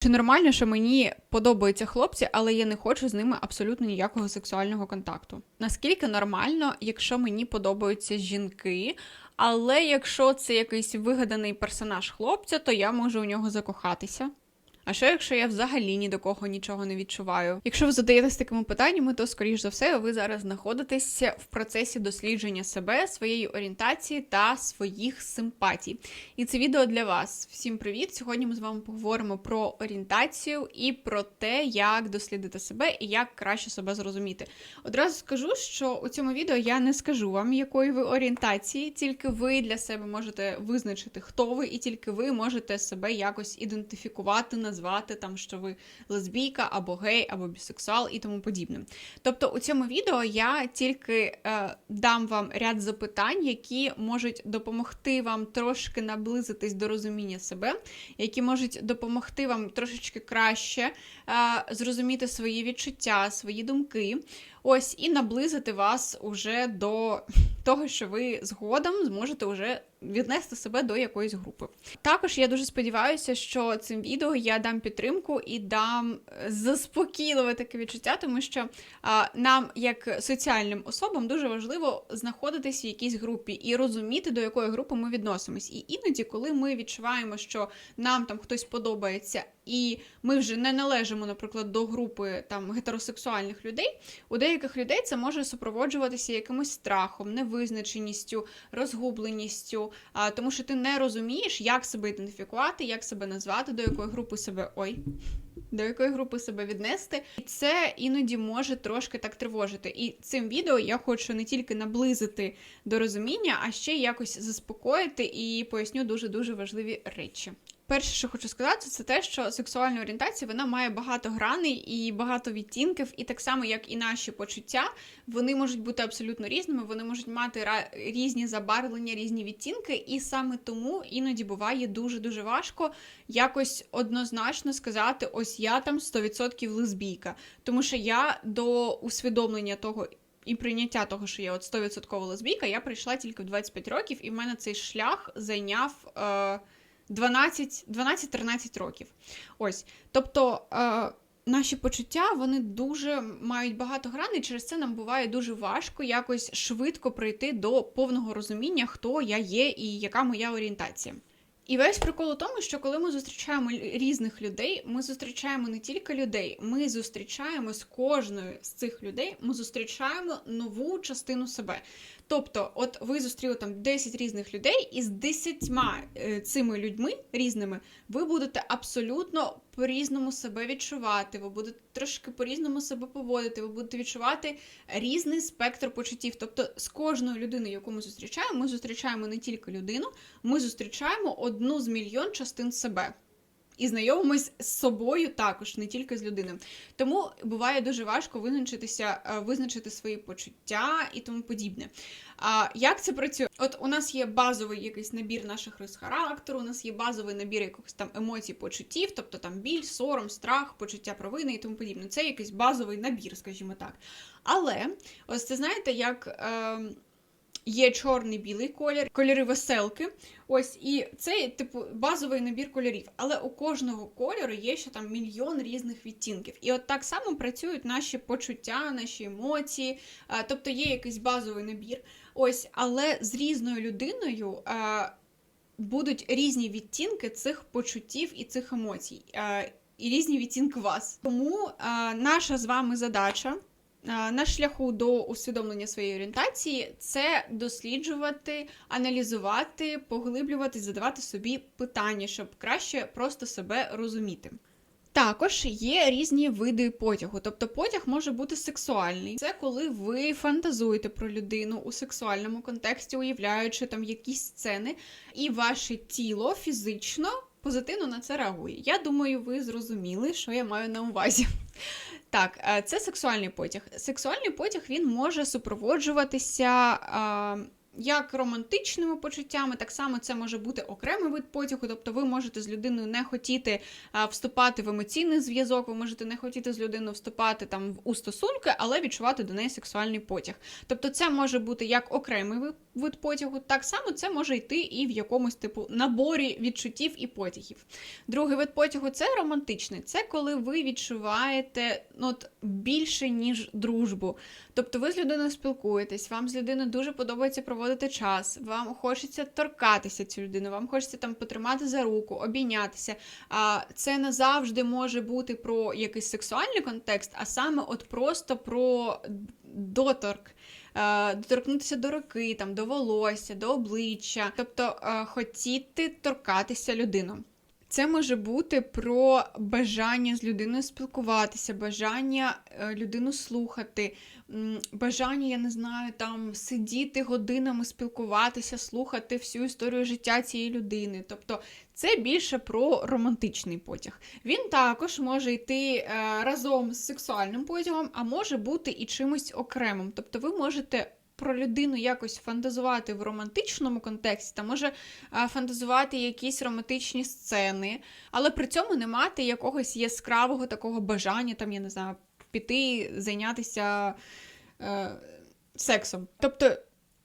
Чи нормально, що мені подобаються хлопці, але я не хочу з ними абсолютно ніякого сексуального контакту? Наскільки нормально, якщо мені подобаються жінки, але якщо це якийсь вигаданий персонаж хлопця, то я можу у нього закохатися? А що якщо я взагалі ні до кого нічого не відчуваю? Якщо ви задаєтесь такими питаннями, то скоріш за все ви зараз знаходитесь в процесі дослідження себе, своєї орієнтації та своїх симпатій. І це відео для вас. Всім привіт! Сьогодні ми з вами поговоримо про орієнтацію і про те, як дослідити себе і як краще себе зрозуміти. Одразу скажу, що у цьому відео я не скажу вам, якої ви орієнтації, тільки ви для себе можете визначити, хто ви, і тільки ви можете себе якось ідентифікувати, назвати там, що ви лесбійка або гей, або бісексуал і тому подібне. Тобто у цьому відео я тільки е, дам вам ряд запитань, які можуть допомогти вам трошки наблизитись до розуміння себе, які можуть допомогти вам трошечки краще е, зрозуміти свої відчуття, свої думки. Ось і наблизити вас уже до того, що ви згодом зможете вже віднести себе до якоїсь групи. Також я дуже сподіваюся, що цим відео я дам підтримку і дам заспокійливе таке відчуття, тому що а, нам, як соціальним особам, дуже важливо знаходитись в якійсь групі і розуміти, до якої групи ми відносимось. І іноді, коли ми відчуваємо, що нам там хтось подобається, і ми вже не належимо, наприклад, до групи там гетеросексуальних людей, у деяких людей це може супроводжуватися якимось страхом, невизначеністю, розгубленістю, тому що ти не розумієш, як себе ідентифікувати, як себе назвати, до якої групи себе ой. До якої групи себе віднести, і це іноді може трошки так тривожити. І цим відео я хочу не тільки наблизити до розуміння, а ще якось заспокоїти і поясню дуже дуже важливі речі. Перше, що хочу сказати, це те, що сексуальна орієнтація вона має багато граней і багато відтінків, і так само, як і наші почуття, вони можуть бути абсолютно різними, вони можуть мати різні забарвлення, різні відтінки, і саме тому іноді буває дуже-дуже важко якось однозначно сказати: ось я там 100% лесбійка. Тому що я до усвідомлення того. І прийняття того, що я от 100% лесбійка, я прийшла тільки в 25 років, і в мене цей шлях зайняв. Е 12-13 років. Ось. Тобто. Е, Наші почуття вони дуже мають багато граней, через це нам буває дуже важко якось швидко прийти до повного розуміння, хто я є і яка моя орієнтація. І весь прикол у тому, що коли ми зустрічаємо різних людей, ми зустрічаємо не тільки людей, ми зустрічаємо з кожною з цих людей, ми зустрічаємо нову частину себе. Тобто, от ви зустріли там 10 різних людей, і з 10 е, цими людьми різними ви будете абсолютно по-різному себе відчувати, ви будете трошки по-різному себе поводити, ви будете відчувати різний спектр почуттів. Тобто, з кожною людиною, яку ми зустрічаємо, ми зустрічаємо не тільки людину, ми зустрічаємо одну з мільйон частин себе і знайомимось з собою також, не тільки з людиною. Тому буває дуже важко визначитися, е, визначити свої почуття і тому подібне. А як це працює? От у нас є базовий якийсь набір наших рис характеру, у нас є базовий набір якихось там емоцій, почуттів, тобто там біль, сором, страх, почуття провини і тому подібне. Це якийсь базовий набір, скажімо так. Але ось це знаєте, як. Е, Є чорний білий колір, кольори веселки. Ось, і це, типу, базовий набір кольорів. Але у кожного кольору є ще там мільйон різних відтінків. І от так само працюють наші почуття, наші емоції, тобто є якийсь базовий набір. Ось, але з різною людиною. Будуть різні відтінки цих почуттів і цих емоцій, і різні відтінки вас. Тому наша з вами задача на шляху до усвідомлення своєї орієнтації це досліджувати, аналізувати, поглиблювати, задавати собі питання, щоб краще просто себе розуміти. Також є різні види потягу, тобто потяг може бути сексуальний. Це коли ви фантазуєте про людину у сексуальному контексті, уявляючи там якісь сцени, і ваше тіло фізично позитивно на це реагує. Я думаю, ви зрозуміли, що я маю на увазі. Так, е, це сексуальний потяг. Сексуальний потяг він може супроводжуватися як романтичними почуттями, так само це може бути окремий вид потягу. Тобто ви можете з людиною не хотіти вступати в емоційний зв'язок, ви можете не хотіти з людиною вступати там у стосунки, але відчувати до неї сексуальний потяг. Тобто, це може бути як окремий вид потягу, так само це може йти і в якомусь типу наборі відчуттів і потягів. Другий вид потягу це романтичний. Це коли ви відчуваєте ну, от, більше, ніж дружбу. Тобто ви з людиною спілкуєтесь, вам з людиною дуже подобається проводити час, вам хочеться торкатися цю людину, вам хочеться там потримати за руку, обійнятися. А це не завжди може бути про якийсь сексуальний контекст, а саме от просто про доторк. Доторкнутися до руки, там, до волосся, до обличчя, тобто хотіти торкатися людину. Це може бути про бажання з людиною спілкуватися, бажання е, людину слухати, бажання, я не знаю, там сидіти годинами, спілкуватися, слухати всю історію життя цієї людини. Тобто це більше про романтичний потяг. Він також може йти е, разом з сексуальним потягом, а може бути і чимось окремим. Тобто ви можете. Про людину якось фантазувати в романтичному контексті, та може а, фантазувати якісь романтичні сцени, але при цьому не мати якогось яскравого такого бажання, там, я не знаю, піти, зайнятися е, сексом. Тобто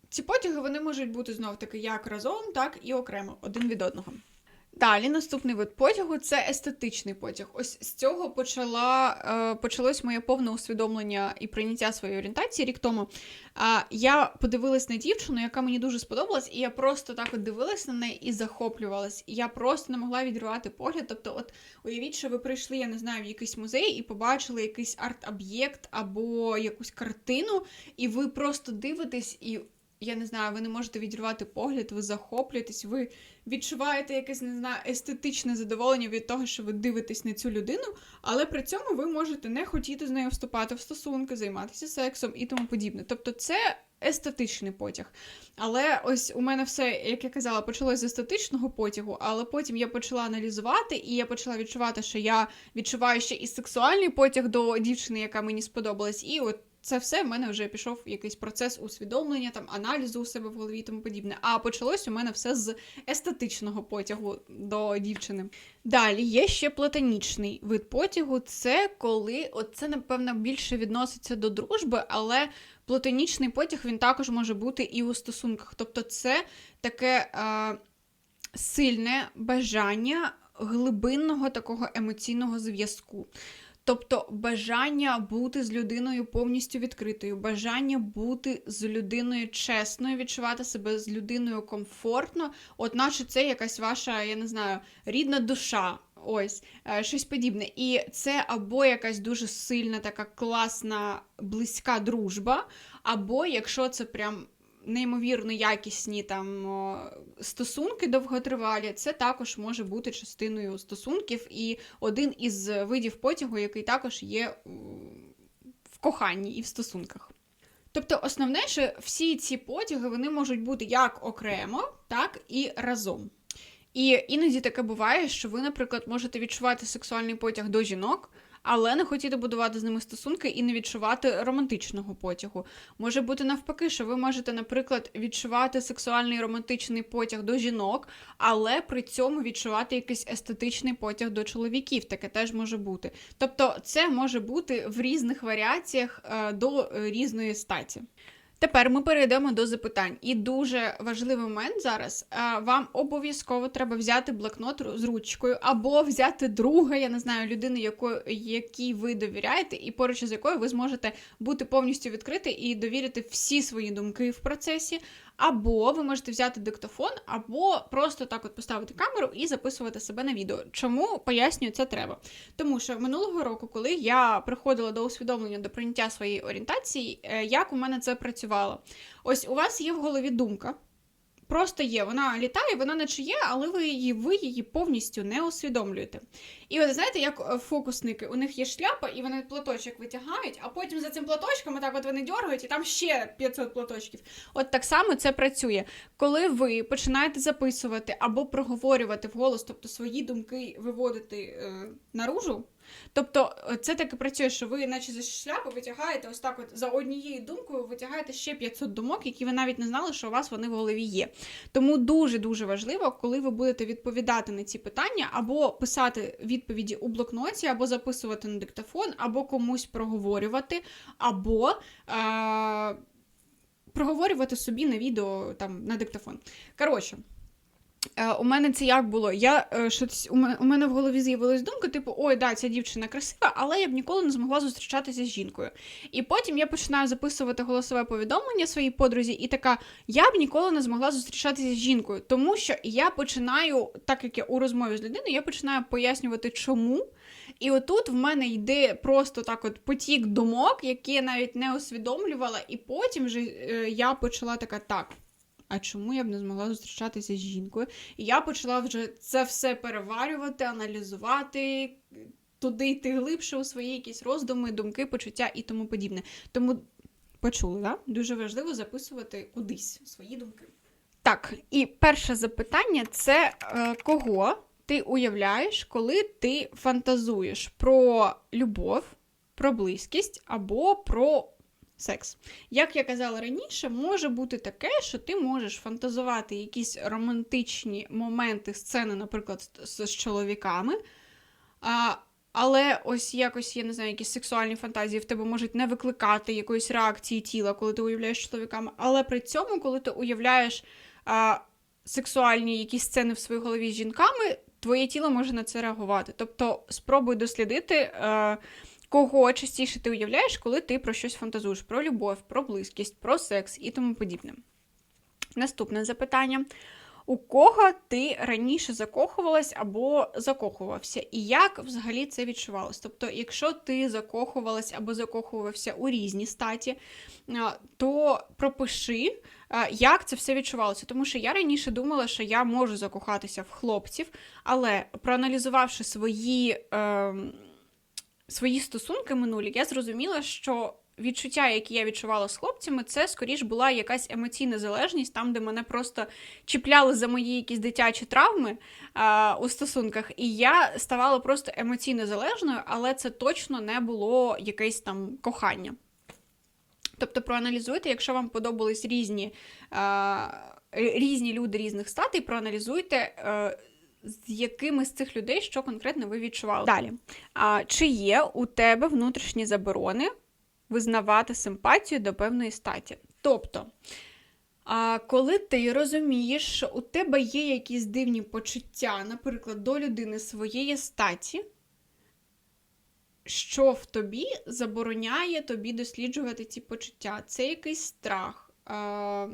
ці потяги вони можуть бути знов таки як разом, так і окремо, один від одного. Далі наступний вид потягу це естетичний потяг. Ось з цього почала, е, почалось моє повне усвідомлення і прийняття своєї орієнтації рік тому. А я подивилась на дівчину, яка мені дуже сподобалась, і я просто так от дивилась на неї і захоплювалась. Я просто не могла відривати погляд. Тобто, от уявіть, що ви прийшли, я не знаю, в якийсь музей і побачили якийсь арт-об'єкт або якусь картину, і ви просто дивитесь і. Я не знаю, ви не можете відірвати погляд, ви захоплюєтесь, ви відчуваєте якесь не знаю, естетичне задоволення від того, що ви дивитесь на цю людину, але при цьому ви можете не хотіти з нею вступати в стосунки, займатися сексом і тому подібне. Тобто, це естетичний потяг. Але ось у мене все, як я казала, почалось з естетичного потягу, але потім я почала аналізувати, і я почала відчувати, що я відчуваю ще і сексуальний потяг до дівчини, яка мені сподобалась, і от. Це все в мене вже пішов якийсь процес усвідомлення, там аналізу у себе в голові і тому подібне. А почалось у мене все з естетичного потягу до дівчини. Далі є ще платонічний вид потягу. Це коли це, напевно, більше відноситься до дружби, але платонічний потяг він також може бути і у стосунках. Тобто, це таке е, сильне бажання глибинного такого емоційного зв'язку. Тобто бажання бути з людиною повністю відкритою, бажання бути з людиною чесною, відчувати себе з людиною комфортно, от наче це якась ваша, я не знаю, рідна душа. Ось е, щось подібне. І це або якась дуже сильна, така класна, близька дружба, або якщо це прям неймовірно якісні там стосунки довготривалі, це також може бути частиною стосунків і один із видів потягу, який також є в коханні і в стосунках. Тобто, основне, що всі ці потяги вони можуть бути як окремо, так і разом. І іноді таке буває, що ви, наприклад, можете відчувати сексуальний потяг до жінок, але не хотіти будувати з ними стосунки і не відчувати романтичного потягу. Може бути навпаки, що ви можете, наприклад, відчувати сексуальний романтичний потяг до жінок, але при цьому відчувати якийсь естетичний потяг до чоловіків. Таке теж може бути. Тобто, це може бути в різних варіаціях е, до е, різної статі. Тепер ми перейдемо до запитань. І дуже важливий момент зараз. Вам обов'язково треба взяти блокнот з ручкою, або взяти друга, я не знаю, людини, якої, якій ви довіряєте, і поруч з якою ви зможете бути повністю відкрити і довірити всі свої думки в процесі. Або ви можете взяти диктофон, або просто так от поставити камеру і записувати себе на відео. Чому пояснюю, це треба? Тому що минулого року, коли я приходила до усвідомлення до прийняття своєї орієнтації, е, як у мене це працювало? Ось у вас є в голові думка. Просто є, вона літає, вона наче є, але ви її, ви її повністю не усвідомлюєте. І от знаєте, як е, фокусники, у них є шляпа, і вони платочок витягають, а потім за цим платочком так от вони дергають, і там ще 500 платочків. От так само це працює. Коли ви починаєте записувати або проговорювати вголос, тобто свої думки виводити е, наружу, Тобто, е, це таки працює, що ви, наче за шляпу, витягаєте ось так, от за однією думкою, витягаєте ще 500 думок, які ви навіть не знали, що у вас вони в голові є. Тому дуже дуже важливо, коли ви будете відповідати на ці питання, або писати відповіді у блокноті, або записувати на диктофон, або комусь проговорювати, або. Е- Проговорювати собі на відео там на диктофон. Коротше, у мене це як було? Я е, щось у мене, у мене в голові з'явилась думка, типу, ой, да, ця дівчина красива, але я б ніколи не змогла зустрічатися з жінкою. І потім я починаю записувати голосове повідомлення своїй подрузі, і така, я б ніколи не змогла зустрічатися з жінкою, тому що я починаю, так як я у розмові з людиною, я починаю пояснювати, чому. І отут в мене йде просто так от потік думок, які я навіть не усвідомлювала, і потім вже е, я почала така так а чому я б не змогла зустрічатися з жінкою? І я почала вже це все переварювати, аналізувати, туди йти глибше у свої якісь роздуми, думки, почуття і тому подібне. Тому почули, да? Дуже важливо записувати кудись свої думки. Так, і перше запитання це е, кого ти уявляєш, коли ти фантазуєш про любов, про близькість або про секс. Як я казала раніше, може бути таке, що ти можеш фантазувати якісь романтичні моменти, сцени, наприклад, з, з чоловіками. А, Але ось якось, я не знаю, якісь сексуальні фантазії в тебе можуть не викликати якоїсь реакції тіла, коли ти уявляєш чоловіками. Але при цьому, коли ти уявляєш а, сексуальні якісь сцени в своїй голові з жінками, твоє тіло може на це реагувати. Тобто спробуй дослідити. А, Кого частіше ти уявляєш, коли ти про щось фантазуєш: про любов, про близькість, про секс і тому подібне. Наступне запитання. У кого ти раніше закохувалась або закохувався, і як взагалі це відчувалось? Тобто, якщо ти закохувалась або закохувався у різні статі, то пропиши, як це все відчувалося. Тому що я раніше думала, що я можу закохатися в хлопців, але проаналізувавши свої. Е свої стосунки минулі, я зрозуміла, що відчуття, які я відчувала з хлопцями, це скоріш була якась емоційна залежність, там, де мене просто чіпляли за мої якісь дитячі травми а, у стосунках, і я ставала просто емоційно залежною, але це точно не було якесь там кохання. Тобто, проаналізуйте, якщо вам подобались різні а, різні люди різних статей, проаналізуйте. З якими з цих людей що конкретно ви відчували. Далі. А, Чи є у тебе внутрішні заборони визнавати симпатію до певної статі? Тобто, а, коли ти розумієш, що у тебе є якісь дивні почуття, наприклад, до людини своєї статі, що в тобі забороняє тобі досліджувати ці почуття? Це якийсь страх. А,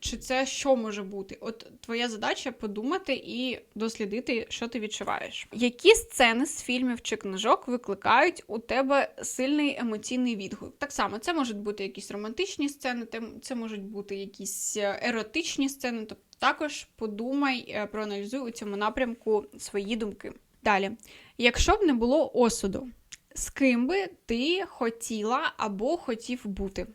чи це що може бути? От твоя задача подумати і дослідити, що ти відчуваєш. Які сцени з фільмів чи книжок викликають у тебе сильний емоційний відгук? Так само, це можуть бути якісь романтичні сцени, це можуть бути якісь е, еротичні сцени. Тобто також подумай, е, проаналізуй у цьому напрямку свої думки. Далі, якщо б не було осуду, з ким би ти хотіла або хотів бути?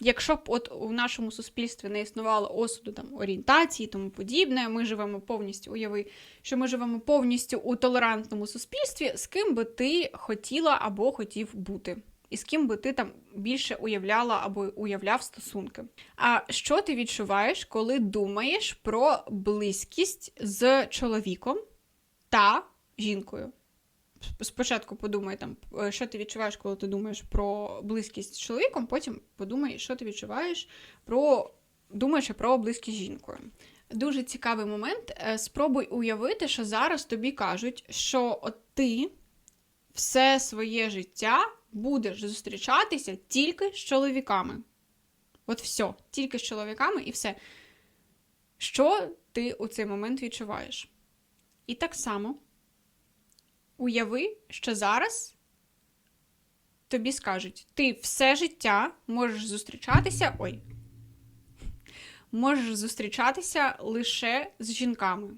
Якщо б от у нашому суспільстві не існувало осуду там орієнтації тому подібне, ми живемо повністю, уяви, що ми живемо повністю у толерантному суспільстві, з ким би ти хотіла або хотів бути, і з ким би ти там більше уявляла або уявляв стосунки. А що ти відчуваєш, коли думаєш про близькість з чоловіком та жінкою? Спочатку подумай, там, е, що ти відчуваєш, коли ти думаєш про близькість з чоловіком, потім подумай, що ти відчуваєш про думаєш про близькість з жінкою. Дуже цікавий момент. Е, спробуй уявити, що зараз тобі кажуть, що от ти все своє життя будеш зустрічатися тільки з чоловіками. От все, тільки з чоловіками і все. Що ти у цей момент відчуваєш? І так само. Уяви, що зараз тобі скажуть, ти все життя можеш зустрічатися. Ой, можеш зустрічатися лише з жінками.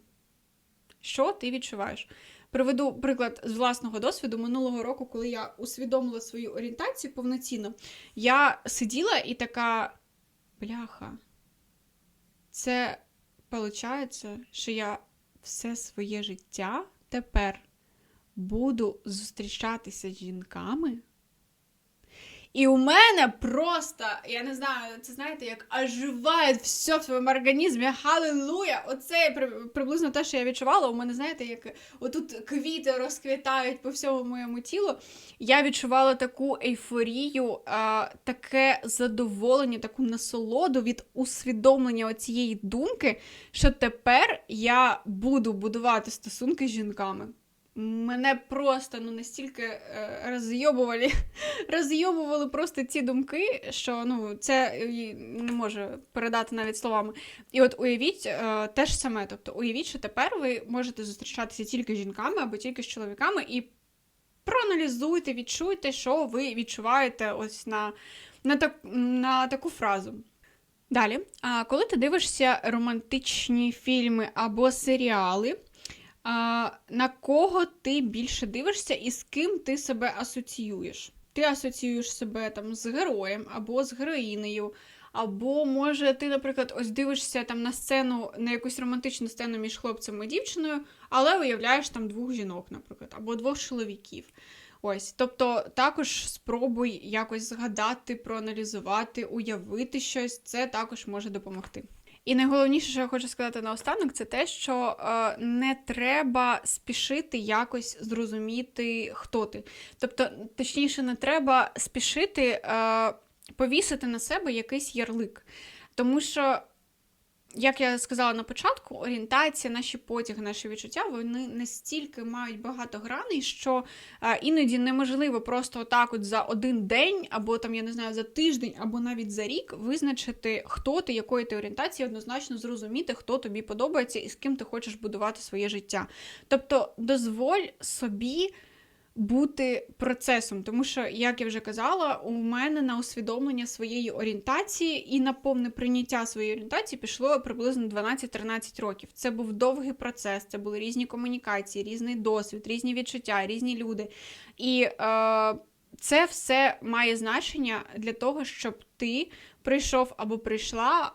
Що ти відчуваєш? Приведу приклад з власного досвіду минулого року, коли я усвідомила свою орієнтацію повноцінно, я сиділа і така бляха. Це виходить, що я все своє життя тепер буду зустрічатися з жінками. І у мене просто, я не знаю, це знаєте, як оживає все в своєму організмі. Халилуя! Оце приблизно те, що я відчувала. У мене, знаєте, як отут квіти розквітають по всьому моєму тілу. Я відчувала таку ейфорію, таке задоволення, таку насолоду від усвідомлення оцієї думки, що тепер я буду будувати стосунки з жінками. Мене просто ну настільки е, розйобували, розйобували просто ці думки, що ну це е, не можу передати навіть словами. І от уявіть е, те ж саме. Тобто, уявіть, що тепер ви можете зустрічатися тільки з жінками або тільки з чоловіками, і проаналізуйте, відчуйте, що ви відчуваєте ось на, на, так, на таку фразу. Далі, а коли ти дивишся романтичні фільми або серіали, а, на кого ти більше дивишся і з ким ти себе асоціюєш? Ти асоціюєш себе там з героєм або з героїнею, або може ти, наприклад, ось дивишся там на сцену, на якусь романтичну сцену між хлопцем і дівчиною, але уявляєш там двох жінок, наприклад, або двох чоловіків. Ось, тобто також спробуй якось згадати, проаналізувати, уявити щось, це також може допомогти. І найголовніше, що я хочу сказати наостанок, це те, що е, не треба спішити якось зрозуміти, хто ти. Тобто, точніше, не треба спішити е, повісити на себе якийсь ярлик. Тому що, як я сказала на початку, орієнтація, наші потяги, наші відчуття, вони настільки мають багато граней, що е, іноді неможливо просто отак, от за один день, або там, я не знаю, за тиждень, або навіть за рік визначити, хто ти, якої ти орієнтації, однозначно зрозуміти, хто тобі подобається і з ким ти хочеш будувати своє життя. Тобто, дозволь собі. Бути процесом, тому що, як я вже казала, у мене на усвідомлення своєї орієнтації і на повне прийняття своєї орієнтації пішло приблизно 12-13 років. Це був довгий процес, це були різні комунікації, різний досвід, різні відчуття, різні люди. І е, це все має значення для того, щоб ти прийшов або прийшла.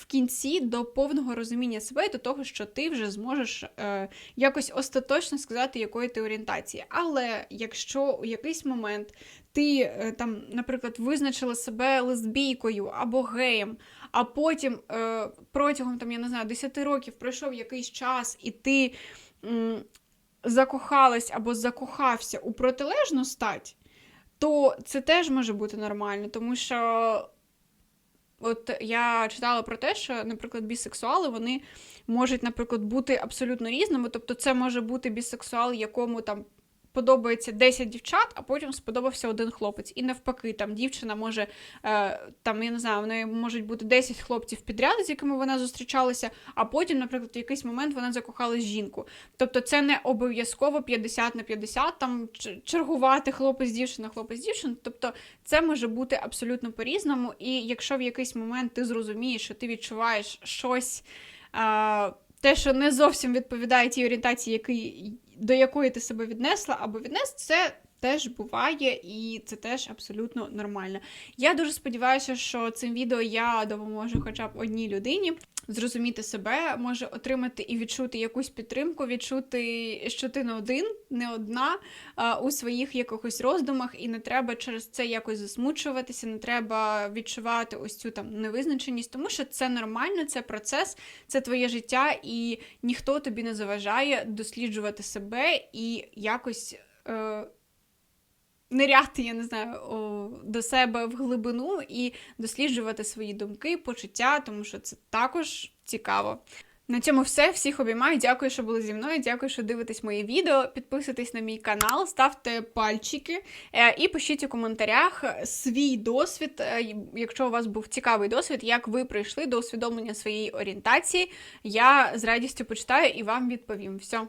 В кінці до повного розуміння себе і до того, що ти вже зможеш е, якось остаточно сказати, якої ти орієнтації. Але якщо у якийсь момент ти е, там, наприклад, визначила себе лесбійкою або геєм, а потім е, протягом там, я не знаю, 10 років пройшов якийсь час, і ти м, закохалась або закохався у протилежну стать, то це теж може бути нормально, тому що. От я читала про те, що, наприклад, бісексуали вони можуть, наприклад, бути абсолютно різними. Тобто, це може бути бісексуал, якому там подобається 10 дівчат, а потім сподобався один хлопець. І навпаки, там дівчина може, е, там, я не знаю, в неї можуть бути 10 хлопців підряд, з якими вона зустрічалася, а потім, наприклад, в якийсь момент вона закохалась в жінку. Тобто, це не обов'язково 50 на 50, там чергувати хлопець, дівчина, хлопець, дівчина. Тобто, це може бути абсолютно по-різному. І якщо в якийсь момент ти зрозумієш, що ти відчуваєш щось. Е, те, що не зовсім відповідає тій орієнтації, який, до якої ти себе віднесла або віднес, це теж буває, і це теж абсолютно нормально. Я дуже сподіваюся, що цим відео я допоможу хоча б одній людині. Зрозуміти себе, може отримати і відчути якусь підтримку, відчути, що ти не один, не одна у своїх якихось роздумах, і не треба через це якось засмучуватися, не треба відчувати ось цю там невизначеність, тому що це нормально, це процес, це твоє життя, і ніхто тобі не заважає досліджувати себе і якось. Е, ниряти, я не знаю, до себе в глибину і досліджувати свої думки, почуття, тому що це також цікаво. На цьому все. Всіх обіймаю. Дякую, що були зі мною. Дякую, що дивитесь мої відео. Підписуйтесь на мій канал, ставте пальчики е, і пишіть у коментарях свій досвід, е, якщо у вас був цікавий досвід, як ви прийшли до усвідомлення своєї орієнтації. Я з радістю почитаю і вам відповім. Все.